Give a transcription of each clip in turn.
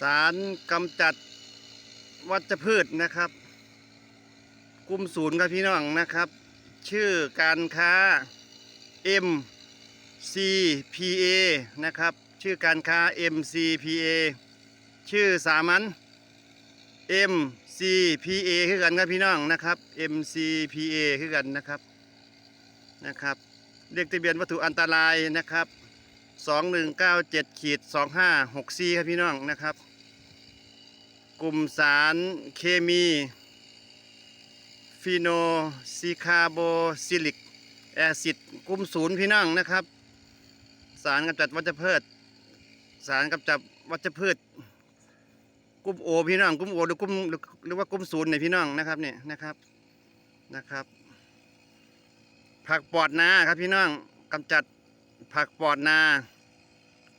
สารกำจัดวัชพืชนะครับ กลุ่มศูนย์ครับพี่น้องนะครับ ชื่อการค้า MCPA นะครับ ชื่อการค้า MCPA ชื่อสามัญ MCPA คือกันครับพี่น้องนะครับ MCPA คือกันนะครับนะครับเลขทะเบียนวัตถุอันตรายนะครับ 2197ขีด2564 ครับพี่น้องนะครับ กลุ่มสารเคมีฟีโนซิคาโบซิลิกแอซิดกลุ่มศูนย์พี่น้องนะครับ สารกำจัดวัชพืชสารกำจัดวัชพืชกลุ่มโอพี่น้องกลุ่มโอหรือกลุ่มหรือว่ากลุ่มศูนย์เนี่ยพี่น้องนะครับเนี่ยนะครับนะครับ ผักปอดนาครับพี่น้องกำจัดผักปอดนา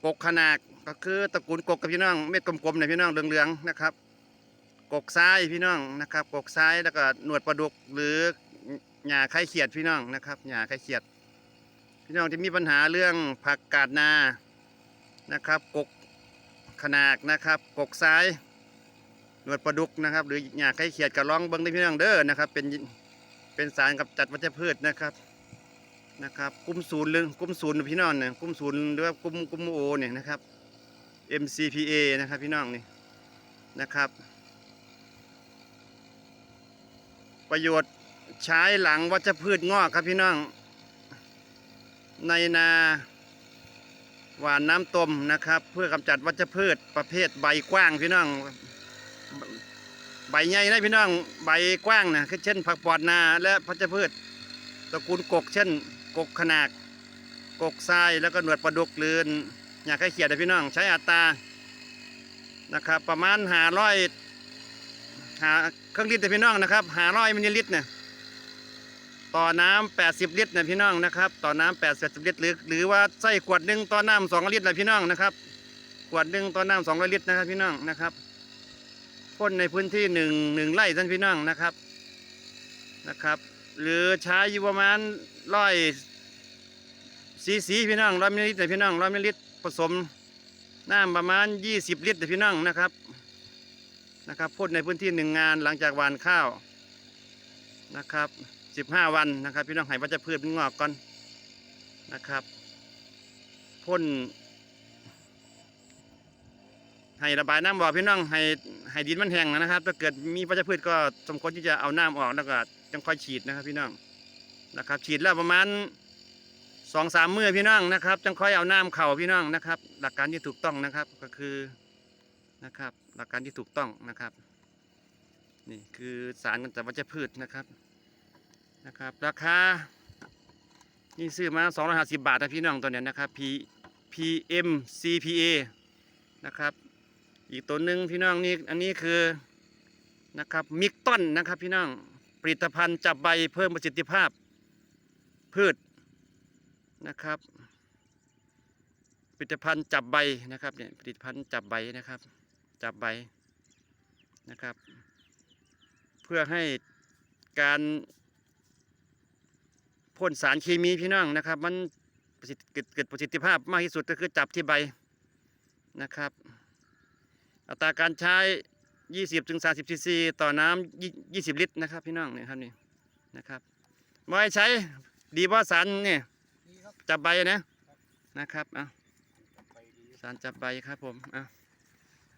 กกขนาดก็คือตระกูลกกกับพี่น้องเม็ดกลมๆเนี่ยพี่น้องเหลืองๆนะครับ กกซ้ายพี่น้องนะครับ กกซ้ายแล้วก็หนวดปลาดุกหรือหญ้าไข่เขียดพี่น้องนะครับหญ้าไข่เขียด พี่น้องที่มีปัญหาเรื่องผักกาดนานะครับกกขนาดนะครับ กกซ้ายหนวดปลาดุกนะครับ หรือหญ้าไข่เขียดก็ลองเบิ้งได้พี่น้องเด้อนะครับ เป็นเป็นสารกับจัดวัชพืชนะครับนะครับกลุ่มศูนย์หรือกลุ่มศูนย์พี่น้องเนี่ยกลุ่มศูนย์หรือว่ากลุ่มกลุ่มโอเนี่ยนะครับ MCPA นะครับพี่น้องนี่นะครับ ประโยชน์ใช้หลังวัชพืชงอกครับพี่น้อง ในนาหวานน้ำต้มนะครับ เพื่อกำจัดวัชพืชประเภทใบกว้างพี่น้อง ใบใหญ่นะพี่น้องใบกว้างนะคือเช่นผักปอดนาและพัชพืชตระกูลกก เช่น กกขนาดกกทรายแล้วก็หนวดปลาดุกหรืออยากให้เขียดนะพี่น้อง ใช้อัตรานะครับ ประมาณหาร้อยหา เครื่องลิตรนะพี่น้องนะครับหาร้อยมิลลิลิตรเนี่ยต่อน้ำแปดสิบลิตรนะพี่น้องนะครับต่อน้ำแปดสิบลิตรหรือหรือว่าใส่ขวดหนึ่งต่อน้ำสองลิตรนะพี่น้องนะครับขวดหนึ่งต่อน้ำสองร้อยลิตรนะครับพี่น้องนะครับพ่นในพื้นที่หนึ่งหนึ่งไร่ท่านพี่น้องนะครับนะครับ หรือใช้อยู่ประมาณร้อยสีสีพี่น้องร้อยมิลลิลิตรนะพี่น้องร้อยมิลลิลิตรผสมน้ำประมาณยี่สิบลิตรนะพี่น้องนะครับ นะครับพ่นในพื้นที่หนึ่งงานหลังจากหว่านข้าวนะครับสิบห้าวันนะครับ พี่น้องให้วัชพืชมันงอกก่อนนะครับพ่นให้ระบายน้ำบ่อพี่น้องให้ให้ดินมันแห้งนะครับ ถ้าเกิดมีวัชพืชก็สมควรที่จะเอาน้ำออกแล้วก็จังค่อยฉีดนะครับ พี่น้องนะครับ ฉีดแล้วประมาณสองสามมือพี่น้องนะครับจังค่อยเอาน้ำเข่าพี่น้องนะครับ หลักการที่ถูกต้องนะครับก็คือ นะครับ หลักการที่ถูกต้องนะครับ นี่คือสารกำจัดวัชพืชนะครับนะครับ ราคานี่ซื้อมา250 บาทนะพี่น้องตัวเนี้ยนะครับ P PM CPA นะครับ อีกตัวหนึ่งพี่น้องนี่อันนี้คือนะครับมิกต้นนะครับพี่น้องผลิตภัณฑ์จับใบเพิ่มประสิทธิภาพพืชนะครับผลิตภัณฑ์จับใบนะครับเนี่ยผลิตภัณฑ์จับใบนะครับ จับใบนะครับ เพื่อให้การพ่นสารเคมีพี่น้องนะครับ มันประสิทธิเกิดเกิดประสิทธิภาพมากที่สุดก็คือจับที่ใบนะครับ อัตราการใช้ 20ถึง30ซีซีต่อน้ำ20 ลิตรนะครับ พี่น้องเนี่ยครับนี่นะครับไว้ใช้ดีบ่สารเนี่ยดีครับจับใบนะนะครับอะไปดีสารจับใบครับผมอะ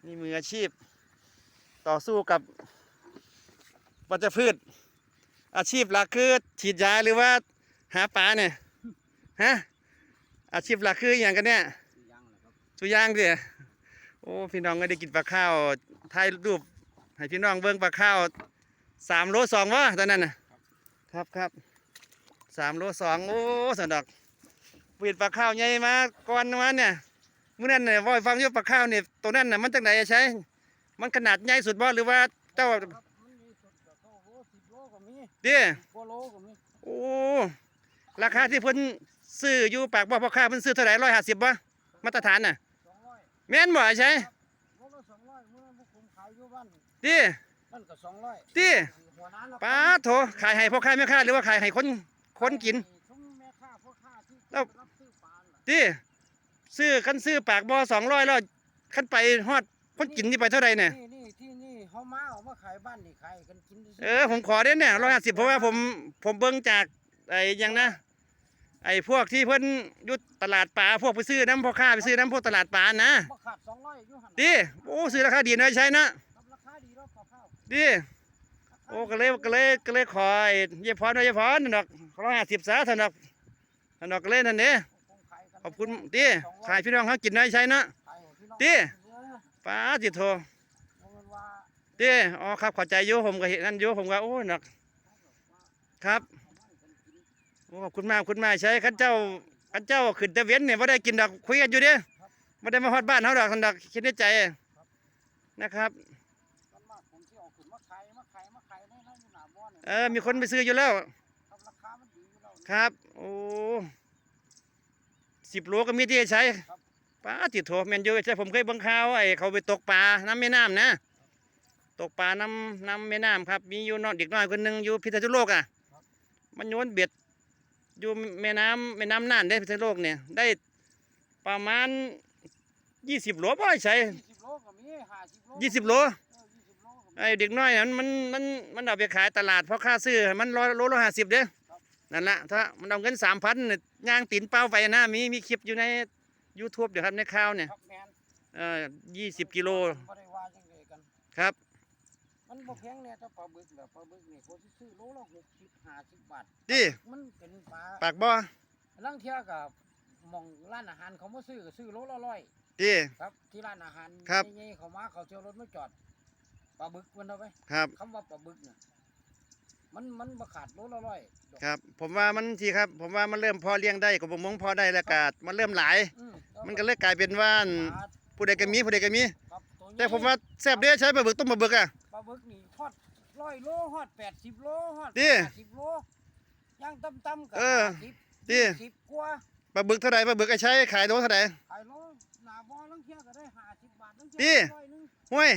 นี่มืออาชีพ ต่อสู้กับวัชพืช อาชีพหลักคือฉีดยาหรือว่าหาปลาเนี่ยฮะอาชีพหลักคืออย่างกันเนี่ยยังแหละครับสุย่างดิโอ้พี่น้องก็ได้กินปลาข้าวถ่ายรูปให้พี่น้องเบิ่งปลาข้าวสามโลสองวะตอนนั้นนะครับครับสามโลสองโอ้สนดอกปิดปลาข้าวใหญ่มาก่อนมาเนี่ย มื้อนั้นเนี่ยว่าให้ฟังอยู่ปลาข้าวเนี่ยตัวนั้นน่ะมันจากไหนใช้มันขนาดใหญ่สุดบ่หรือว่าเจ้าครับมันมีสุดกับเก้าโลสิบโลก็มีเด้สิบกว่าโลก็มีโอ้ราคาที่เพิ่นซื้ออยู่ปากบ่พ่อค้าเพิ่นซื้อเท่าไหร่ร้อยห้าสิบบ่มาตรฐานน่ะสองร้อยแม่นบ่ใช่โลละสองร้อยเมื่อนั้นพวกผมขายอยู่บ้านดินั่นก็สองร้อยดิหัวน้ำป้าโถขายให้พ่อค้าแม่ค้าหรือว่าขายให้คนคนกินทุ่งแม่ค้าพ่อค้าที่แล้วรับซื้อปลาน่ะดิ ซื้อคันซื้อปากบ่อสองร้อยแล้วคันไปฮอดคนกินนี่ไปเท่าไหร่เนี่ยนี่นี่ที่นี่เขามาเอามาขายบ้านนี่ขายกันกินซื่เออผมขอเด้เนี่ยร้อยห้าสิบเพราะว่าผมผมเบิ่งจากไอ้หยังนะ ไอ้พวกที่เพิ่นอยุดตลาดปลาพวกไปซื้อน้ำพ่อค้าไปซื้อน้ำพวกตลาดปลานะบ่ขาดสองร้อยอยู่หันดิโอ้ซื้อราคาดีหน่อยใช่นะครับราคาดีแล้วข้าวดิโอ้ก็เลยก็เลยก็เลยขอไอ้เยายพรด้วยยายพรนั่นดอกร้อยห้าสิบซะท่านดอกท่านดอกก็เลยนั่นเด้ผมขายกัน ขอบคุณดิขายพี่น้องเขากินหน่อยใช่นะขายให้พี่น้องติเออป้าจิโทบ่แม่นว่าดิอ๋อครับเขอใจอยู่ผมก็เห็นนั่นอยู่ผมก็โอ้ยหนัก ครับโอ้ขอบคุณมากขอบคุณมากใช้ขันเจ้าขันเจ้าขึ้นแต่เว้นเนี่ยว่าได้กินดอกคุยกันอยู่เด้ไม่ได้มาฮอดบ้านเขาดอกทันดอกคิดในใจนะครับมันมากผมที่เอาขึ้นมาขายมาขายมาขายในนั้นอยู่หน้าบ่อนี่เออมีคนไปซื้ออยู่แล้ว ครับราคามันดีอยู่แล้วครับโอ้ สิบโลก็มีที่ให้ใช้ป้าติดโถแมนยูใช่ผมเคยเบังข่าวไอ้เขาไปตกปลาน้ำแม่น้ำนะ ตกปลาน้ำน้ำแม่น้ำครับ มีอยู่น้องเด็กน้อยคนหนึ่งอยู่พิษณุโลกอะมันโยนเบ็ดอยู่แม่น้ำแม่น้ำน่านได้พิษณุโลกเนี่ยได้ประมาณยี่สิบโลบ่ใช่20โลก็มี50โลยี่สิบโลเออ20โลก็มีไอ้เด็กน้อยนั้นมันมันมันเอาไปขายตลาดเพราะค่าซื้อมันร้อยโลละห้าสิบเด้อ นั่นละถ้ามันเอาเงินสามพันย่างตีนเป้าไปนะมีมีคลิปอยู่ใน YouTube เดี๋ยวครับในข่าวเนี่ยครับแม่นเอ่อยี่สิบกิโลบ่ได้ว่าจังไดกันครับมันบ่แพงเนี่ยถ้าปลาบึกแบบปลาบึกนี่เขาสิซื้อโลละ60 50บาทดิมันเป็นปลาปากบ่อลังเที่ยกับหมองร้านอาหารเขามาซื้อก็ซื้อโลละร้อยดิครับที่ร้านอาหารครับใหญ่ๆเขามาเขาเที่ยวรถมาจอดปลาบึกมันเอาไปครับคำว่าปลาบึกน่ะ มันมันบ่ขาดโลละร้อยดอกครับ ผมว่ามันทีครับ ผมว่ามันเริ่มพอเลี้ยงได้กับผมมงพอได้แล้วกาดมันเริ่มหลาย อืมันก็เลยกลายเป็นว่าอั่นปลาผู้ใดก็มีผู้ใดก็มี ครับวใหญ่แต่ผมว่าแซ่บเด้อใช้ปลาบึกต้มปลาบึกอะ ปลาบึกนี่ทอดร้อยโลฮอดแปดสิบโลฮอดดิสิบโลย่างต่ำๆกับเออสิบดิสิบกว่าปลาบึกเท่าไหร่ปลาบึกไอ้ใช้ขายโลเท่าไหร่ ขายโลหน้าบ่อลังเที่ยก็ได้ห้าสิบบาทลังดิเที่ยร้อยหนึงห้วย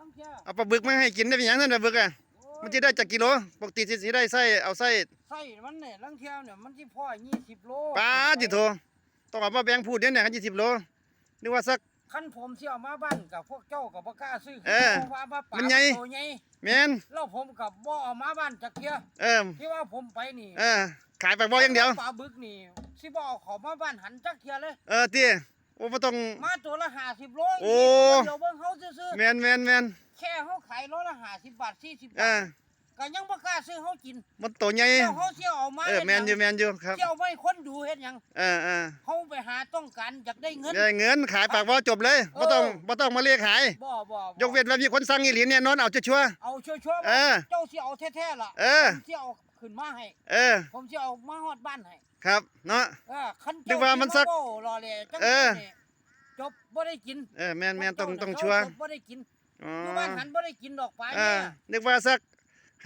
ลังเที่ยเอาปลาบึกมาให้กินได้เป็นหยังนั่นปลาบึกอะโอ้ย มันจะได้จากกิโลปกติสิสิได้ไส้เอาไส้ไส้มันเนี่ยลังเที่ยวเนี่ยมันที่พ่อยี่สิบโลปลาจิโทต้องเอามาแบ่งพูดเนี่ยเนี่ยกันยี่สิบโลนึกว่าสักขั้นผมเสี่ยวมาบ้านกับพวกเจ้ากับบ่กล้าซื้อเออพราะว่ามาปลามันใหญ่ตัวใหญ่แมนแล้วผมกับบ่เอามาบ้านจักเที่ยเออที่ว่าผมไปนี่เออขายปากบ่ออย่างเดียวปลาบึกนี่สิบ่เอาเของมาบ้านหันจักเที่ยเลยเออที่โอ้บ่ต้องมาตัวละห้าสิบโลโอ้เดี๋ยวเบิ่งเขาซื้อแมนแมนแมนๆแค่เขาขายโลละห้าสิบบาทสี่สิบเอบาอทก็ยังบ่กล้าซื้อเขากินมันโตใหญ่แล้วเขาเสี่ยวเอามาเออแมนอยู่แมนอยู่ครับ เสี่ยวไม่คนดูเฮ็ดหยังเออเออเขาไปหาต้องการอยากได้เงิน ได้เงินขายปากบ่อจบเลยบ่ต้องบ่ต้องมาเรียกขาย บ่บ่บ่ยกเว้นว่ามีคนสั่งอีหลีเนี่ยนอนเอาชัวร์ เอาชัวร์ๆเอว่าอเจ้าสิเอาแท้ๆล่ะเออ ผมสิเอาขึ้นมาให้ ๆเออ ผมสิเอามาฮอดบ้านให้ครับ เนาะ เออคันนึกว่ามันสักเจ้าสิาเว้ารอเลยจังเออนี่จบบ่ได้กินเออแมนแมนต้องพวกเจ้าต้องน่ะชัวร์เขาจบบ่ได้กิน อ๋ออยู่บ้านหันบ่ได้กินดอกปลาเอเนี่อยนึกว่าสัก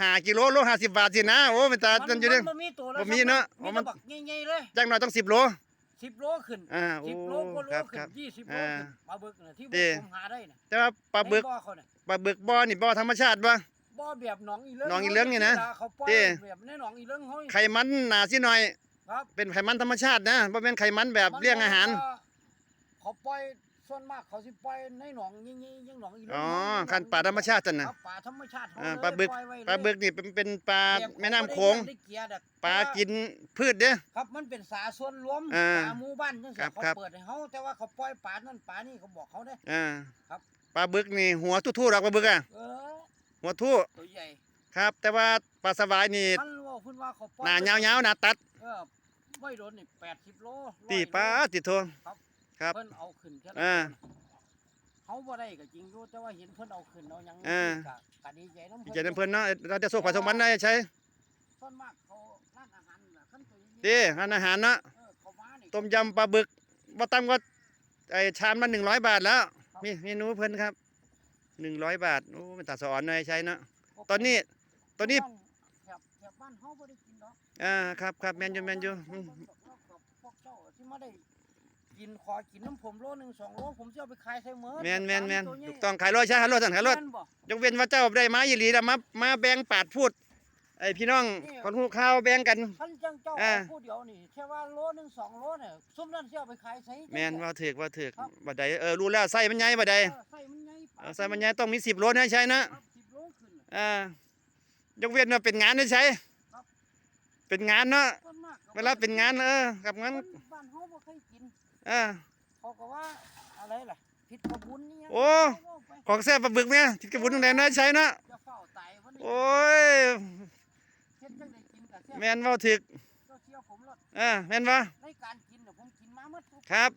ห้ากิโลโลห้าสิบบาทสินะโอ้เป็นตามัจันอยู่เด้อบ่มีตัวละบ่มีเนอะมีอ๋อมัแต่นบักใหญ่ๆเลยจังหน่อยต้องสิบโล10โลขึ้นอ่าโอ้10โลกว่าโลครับขึ้ครับน20โลอ่าขึ้นปลาบึกน่ะที่ดีผมหาได้น่ะแต่ว่าปลาบึกในบ่อเขาน่ะปลาบึกบ่อนี่บ่อธรรมชาติบ่ บ่อแบบหนองอีเลิงหนองอีเลิงนี่นะเขาปล่อยดีแบบในหนองอีเลิงเฮาไขมันหนาสิหน่อย ครับเป็นไขมันธรรมชาตินะบ่แม่นไขมันแบบเลี้ยงอาหารเขาปล่อย ส่วนมากเขาสิปล่อยในหนองยิ่งๆยิ่งหนองอีเลิงอ๋อหนองคันป่าธรรมชาติจันคน่ะรับป่าธรรมชาติเขอ่าเลยปลาบึก อยไว้เลยปลาบึกนี่เป็นเป็นปลาแบบแม่น้ำโขงได้เกียร์ดอกปลากินพืชเด้อครับมันเป็นสาส่วนรวมอ่าสาหมู่บ้านจังครัซี่บเขาครับ เปิดให้เฮาแต่ว่าเขาปล่อยป่านั่นป่านี่เขาบอกเขาได้ อ่าครับ ปลาบึกนี่หัวทู่ๆดอกปลาบึกอะเออหัวทู่ตัวใหญ่ครับ แต่ว่าปลาสวายนี่ท่านว่าเพิ่นว่าเขาปล่อยหน้ายาวๆหน้าตัดเออไว้โดนนี่80โล100ตีปลาโลติดโทครับ ครับเพิ่นเอาขึ้นแค่อ่า เขาบ่ได้ก็จริงอยู่แต่ว่าเห็นเพิ่นเอาขึ้นเอาหยังอ่า ก็ก็ดีใจนำดีใจน้ำเพิ่นเนาะเราจะสู้ผสมมันได้ใช้ส่วนมากเขาร้านอาหารน่ะคันตัวนี้ดีร้านอาหารเนาะเออเขามานี่ต้มยำปลาบึกบ่ต่ำกว่าไอ้ชามละ100บาทแล้วมีเมนูเพิ่นครับ100บาทโอ้เป็นตาสอนหน่อยใช้เนาะตอนนี้ตอนนี้แถบแถบบ้านเฮาบ่ได้กินดอกอ่าครับครับแม่นอยู่แม่นอยู่อืมพวกเจ้าที่มาได้ กินขอกินน้ำผมโลหนึงสองโลผมสิเอาไปขายใส่มื้อแม่นแม่นแม่นตัวใหญ่ถูกต้องขายรถใช่ขายรถสั่นขายรถแม่นบ่ยกเว้นว่าเจ้าได้มาอีหลีแล้วมามาแบ่งปาดพูดไอ้พี่น้องคนหูข้าวแบ่งกันคันจังเจ้าอ่าเอาผู้เดียวนี่แค่ว่าโลหนึงสองโลเนี่ยซุมนั้นสิเอาไปขายใส่แม่นว่าถือกว่าถือกครับบ่ได้เออรู้แล้วไส้มันใหญ่บ่ได้เออใส่มันใหญ่ปเอาใส่มันใหญ่ต้องมีสิบโลนะใช่นะครับสิบโลขึ้นน่ะอ่ายกเว้นว่าเป็นงานนะใช่ครับเป็นงานเนาะส่วนมากก็เวลาเป็นงานเออกับงานคนบ้านเฮาบ่เคยกิน อ่าเขาก็ว่าอะไรล่ะผิดกระบุญนี่ยังโอ้เขาว่าไปของแซ่บปลาบึกเนี่ยที่กระบุนตรงไหนนะใช่เนาะจะเฝ้าตายวันนี้โอ้ยเฮ็ดจังได้กินกับแซ่บแม่นเว้าถึกเจ้าเชี่ยวผมรถอ่าแม่นบ่ในการกินน่ะผมกินมาหมดทุกครับ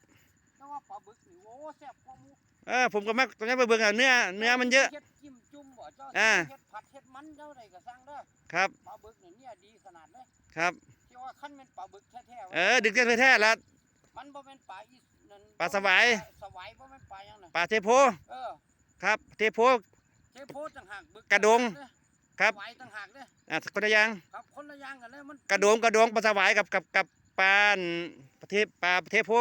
แต่ว่าปลาบึกนี่โอ้แซ่บกว่าหมูเออผมก็มักตรงนี้ปลาบึกอะเนื้อเนื้อมันเยอะเฮ็ดจิ้มจุ่มบ่เจ้าอ่าเฮ็ดผัดเฮ็ดมันเจ้าใดก็สั่งเด้อครับปลาบึกนี่เนี่ยดีขนาดเลยครับที่ว่าคันเป็นปลาบึกแท้ๆเออดึกกันแท้ๆละ มันบ่เป็นปลาอีนั่นปลาสวายสวายบ่เป็นปลาหยังน่ะปลาเทโพเออครับ เทโพ เทโพต่างหากบึกกระดงเด้อครับสวายต่างหากเด้ออะคนละอย่างครับคนละอย่างกันเลยมันกระโดงกระโดงปลาสวายกับกับกับปลาอันประเทศปลาเทโพ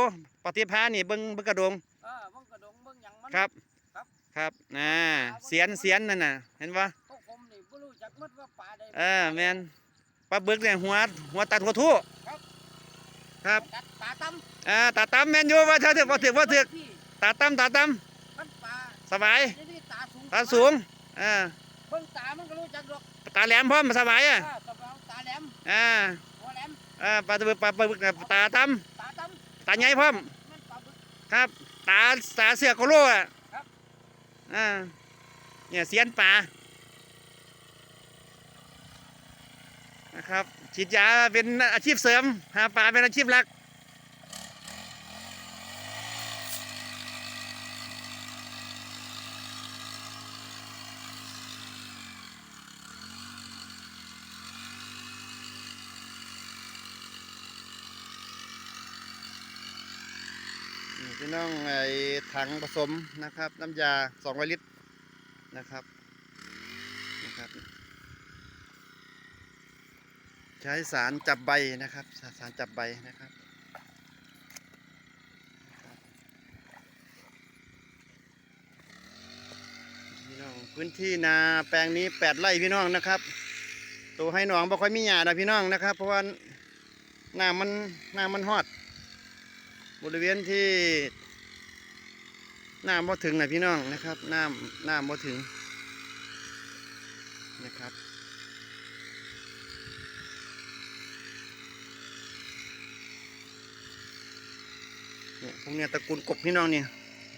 ปลาเทพานี่เบิ้งเบิ้งกระโดงเออเบิ่งกระดงเบิ่งหยังมัน ครับ ครับ ครับอ่าเสียนเสียนนั่นน่ะ เห็นปะพวกผมนี่บ่รู้จักหมดว่าปลาใดเออแมนปลาบึกเนี่ยหัวหัวตัดหัวทู่ครับ ตัดปลาตํอ่าตาตั้มแมนอยู่ว่าเธอถึกว่าถึกว่าถึกตาตั้มตาตั้มมันปลาสบายนี่นี่ตาสูงตาสูงอ่าเบิ่งตามันก็รู้จักดอกตาแหลมพร้อมสบายอะอ่าตาตาแหลมอ่าหัวแหลมอ่าปลาบึกปลาปลาบึกน่ะตาตั้มตาตํตาใหญ่พร้อมมันปลาบึกครับ ตาตาเสือกโคโลอะครับอ่าเนี่ยเสียนป่านะครับ ฉีดยาเป็นอาชีพเสริมหาปลาเป็นอาชีพหลักนี่พี่น้องไอ้ถังผสมนะครับ น้ำยา200ลิตรนะครับนะครับ ใช้สารจับใบนะครับ สารจับใบนะครับพี่น้องพื้นที่นาแปลงนี้แปดไร่พี่น้องนะครับ ตัวให้หนองบ่ค่อยมีหญ้านะพี่น้องนะครับ เพราะว่าน้ำมันน้ำมันฮอด บริเวณที่น้ำบ่ถึงนะพี่น้องนะครับน้ำน้ำบ่ถึงนะครับ เนี่ยพวกเนี้ยตระกูลกกพี่น้องเนี่ย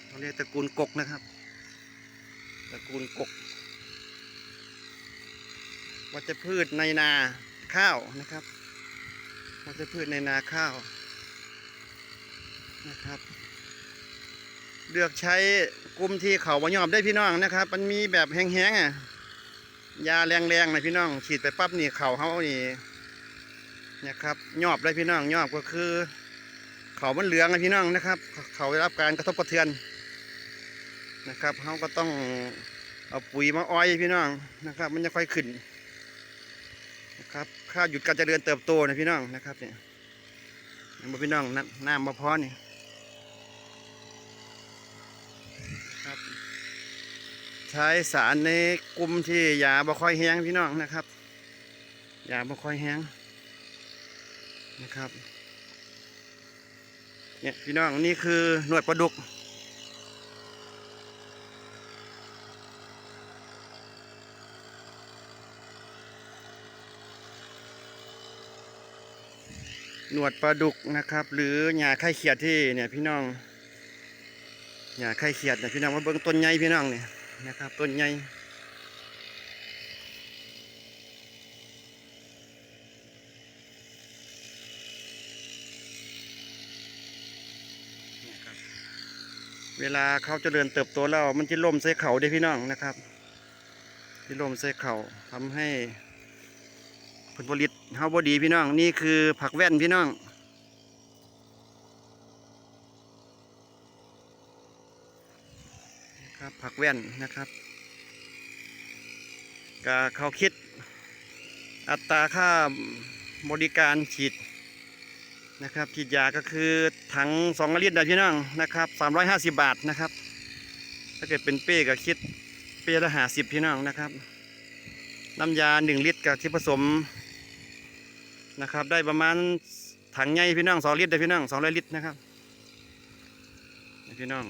เขาเรียกตระกูลกกนะครับ ตระกูลกกวัชพืชในนาข้าวนะครับวัชพืชในนาข้าวนะครับ เลือกใช้กลุ่มที่เขาบ่ยอมได้พี่น้องนะครับ มันมีแบบแห้งๆอะยาแรงๆนะพี่น้อง ฉีดไปปั๊บนี่เขาเขานี่เนี่ยครับยอบเลยพี่น้องยอบก็คือ เขามันเหลืองนะพี่น้องนะครับ เขาได้รับการกระทบกระเทือนนะครับเขาก็ต้องเอาปุ๋ยมาอ้อยพี่น้องนะครับ มันจะค่อยขึ้นนะครับค่าหยุดการเจริญเติบโตนะพี่น้องนะครับเนี่ยมาพี่น้องน้ำน้ำมาพอนี่ครับ ใช้สารในกลุ่มที่ยาบ่ค่อยแห้งพี่น้องนะครับยาบ่ค่อยแห้งนะครับ เนี่ยพี่น้องนี่คือหนวดปลาดุก หนวดปลาดุกนะครับ หรือหญ้าไข่เขียดที่เนี่ยพี่น้องอย่าใครเขียดนะพี่น้องมาเบิ่งต้นใหญ่พี่น้องเนี่ยนะครับต้นใหญ่เนี่ยครับเวลาเขาเจริญเติบโตแล้วมันจะล่มใส่เขาได้พี่น้องนะครับที่ล่มใส่เขาทำให้ผลผลิตเฮาบ่ดีพี่น้อง นี่คือผักแว่นพี่น้องครับผักแว่นนะครับก็เขาคิดอัตราค่าบริการฉีด นะครับฉีดยาก็คือถังสองลิตรนะพี่น้องนะครับสามร้อยห้าสิบบาทนะครับ ถ้าเกิดเป็นเป้ก็คิดเป้ละห้าสิบพี่น้องนะครับ น้ำยาหนึ่งลิตรกับที่ผสมนะครับ ได้ประมาณถังใหญ่พี่น้องสองลิตรได้พี่น้องสองร้อยลิตรนะครับพี่น้อง